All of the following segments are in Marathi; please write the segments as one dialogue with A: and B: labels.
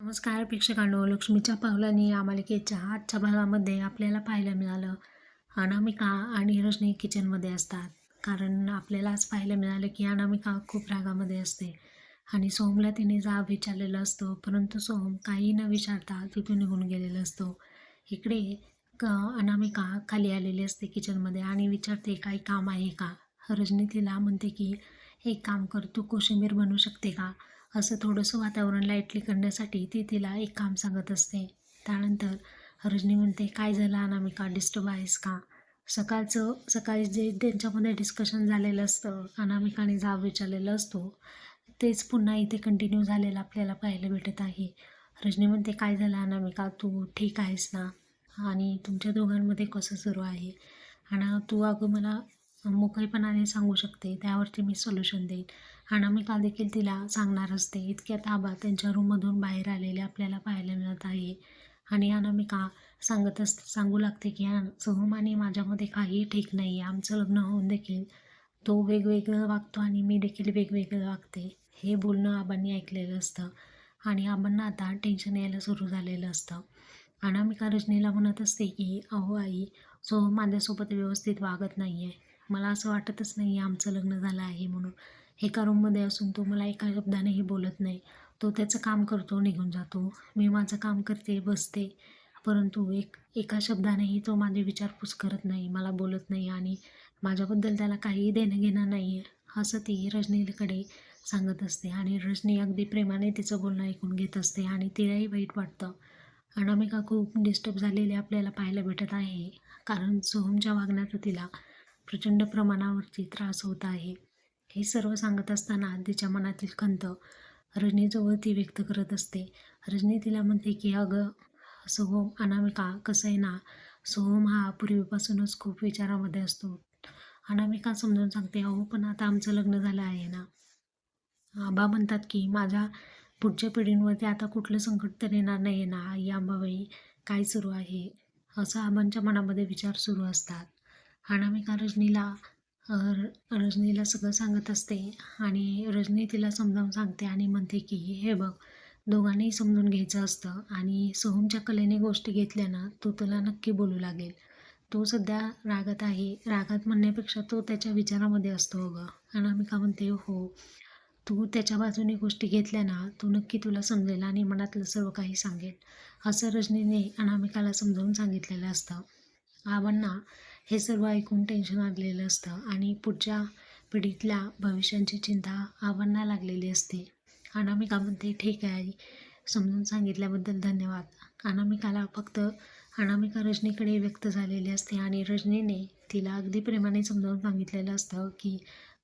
A: नमस्कार प्रेक्षकांनो. लक्ष्मीच्या पावलांनी या मालिकेच्या आजच्या भागामध्ये आपल्याला पाहायला मिळालं. अनामिका आणि रजनी किचनमध्ये असतात. कारण आपल्याला आज पाहायला मिळालं की अनामिका खूप रागामध्ये असते आणि सोहमला तिने जाब विचारलेला असतो. परंतु सोहम काही न विचारता तिथून निघून गेलेला असतो. इकडे क अनामिका खाली आलेली असते किचनमध्ये आणि विचारते काही काम आहे का? रजनी तिला म्हणते की एक काम कर तू कोशिंबीर बनवू शकते का? असं थोडंसं वातावरण लाईटली करण्यासाठी ती तिला एक काम सांगत असते. त्यानंतर रजनी म्हणते काय झालं अनामिका डिस्टर्ब आहेस का? सकाळचं सकाळी जे त्यांच्यामध्ये डिस्कशन झालेलं असतं अनामिकाने जाब विचारलेलं असतो तेच पुन्हा इथे कंटिन्यू झालेलं आपल्याला पाहायला भेटत आहे. रजनी म्हणते काय झालं अनामिका तू ठीक आहेस ना? आणि तुमच्या दोघांमध्ये कसं सुरू आहे? आणि तू अगं मला मोकळेपणाने सांगू शकते. त्यावरती मी सोल्युशन देईल अनामिका देखील तिला सांगणार असते. इतक्यात आबा त्यांच्या रूममधून बाहेर आलेले आपल्याला पाहायला मिळत आहे. आणि अनामिका सांगत अस सांगू लागते की "अन- सोहम आणि माझ्यामध्ये काही ठीक नाही आहे आमचं लग्न होऊन देखील तो वेगवेगळं वागतो आणि मी देखील वेगवेगळं वागते. हे बोलणं आबांनी ऐकलेलं असतं. आणि आबांना आता टेन्शन यायला सुरू झालेलं असतं. अनामिका रजनीला म्हणत असते की अहो आई सोहम माझ्यासोबत व्यवस्थित वागत नाही आहे मला असं वाटतच नाही आहे आमचं लग्न झालं आहे म्हणून. एका रूममध्ये असून तो मला एका शब्दानेही बोलत नाही. तो त्याचं काम करतो निघून जातो. मी माझं काम करते बसते. परंतु एक एका शब्दानेही तो माझी विचारपूस करत नाही मला बोलत नाही आणि माझ्याबद्दल त्याला काहीही देणं घेणं नाही आहे असं ती रजनीकडे सांगत असते आणि रजनी अगदी प्रेमाने तिचं बोलणं ऐकून घेत असते आणि तिलाही वाईट वाटतं. अनामिका खूप डिस्टर्ब झालेली आपल्याला पाहायला भेटत आहे. कारण सोहमच्या वागण्याचं तिला प्रचंड प्रमाणावरती त्रास होत आहे. हे सर्व सांगत असताना तिच्या मनातील खंत रजनीजवळ ती व्यक्त करत असते. रजनी तिला म्हणते की अगं सोहम अनामिका कसं आहे ना? सोहम हा पूर्वीपासूनच खूप विचारामध्ये असतो. अनामिका समजून सांगते अहो पण आता आमचं लग्न झालं आहे ना? आबा म्हणतात की माझ्या पुढच्या पिढींवरती आता कुठलं संकट तर येणार नाही आहे ना? आई अंबाबाई काय सुरू आहे? असं आबांच्या मनामध्ये विचार सुरू असतात. अनामिका रजनीला र- रजनीला सगळं सांगत असते आणि रजनी तिला समजावून सांगते आणि म्हणते की हे बघ दोघांनाही समजून घ्यायचं असतं आणि सोहमच्या कलेने गोष्टी घेतल्या ना तो तुला नक्की बोलू लागेल. तो सध्या रागात आहे रागात म्हणण्यापेक्षा तो त्याच्या विचारामध्ये असतो अगं. अनामिका म्हणते हो तू त्याच्या बाजूने गोष्टी घेतल्या ना तो नक्की तुला समजेल आणि मनातलं सर्व काही सांगेल. असं रजनीने अनामिकाला समजावून सांगितलेलं असतं. आबांना हे सर्व ऐकून टेन्शन आलेलं असतं आणि पुढच्या पिढीतल्या भविष्याची चिंता आव्हाना लागलेली असते. अनामिका म्हणते ठीक आहे समजून सांगितल्याबद्दल धन्यवाद. अनामिकाला फक्त अनामिका रजनीकडे व्यक्त झालेली असते आणि रजनीने तिला अगदी प्रेमाने समजावून सांगितलेलं असतं की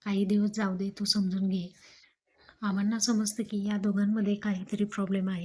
A: काही दिवस जाऊ दे तू समजून घे. आम्हाला समजतं की या दोघांमध्ये काहीतरी प्रॉब्लेम आहे.